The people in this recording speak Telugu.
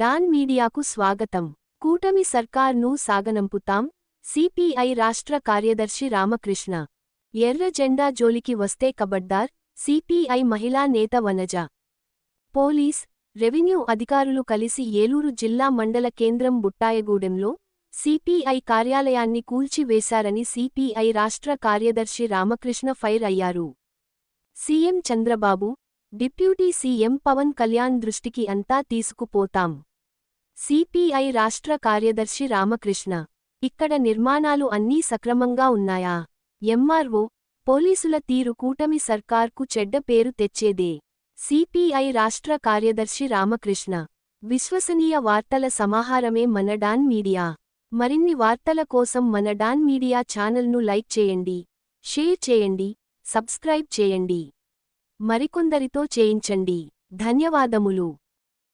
డాన్ మీడియాకు స్వాగతం. కూటమి సర్కార్ను సాగనంపుతాం. సిపిఐ రాష్ట్ర కార్యదర్శి రామకృష్ణ. ఎర్ర జెండా జోలికి వస్తే కబడ్దార్ సిపిఐ మహిళా నేత వనజ. పోలీస్ రెవెన్యూ అధికారులు కలిసి ఏలూరు జిల్లా మండల కేంద్రం బుట్టాయగూడెంలో సిపిఐ కార్యాలయాన్ని కూల్చివేశారని సిపిఐ రాష్ట్ర కార్యదర్శి రామకృష్ణ ఫైర్ అయ్యారు. CM Chandrababu deputy CM Pawan Kalyan దృష్టికి అంతా తీసుకుపోతాం. సిపిఐ రాష్ట్ర కార్యదర్శి రామకృష్ణ. ఇక్కడ నిర్మాణాలు అన్నీ సక్రమంగా ఉన్నాయా? ఎంఆర్ఓ పోలీసుల తీరు కూటమి సర్కార్కు చెడ్డ పేరు తెచ్చేదే. సిపిఐ రాష్ట్ర కార్యదర్శి రామకృష్ణ. విశ్వసనీయ వార్తల సమాహారమే మన డాన్ మీడియా. మరిన్ని వార్తల కోసం మన డాన్ మీడియా ఛానల్ను లైక్ చేయండి షేర్ చేయండి సబ్స్క్రైబ్ చేయండి. మరికొందరితో చేయించండి. ధన్యవాదములు.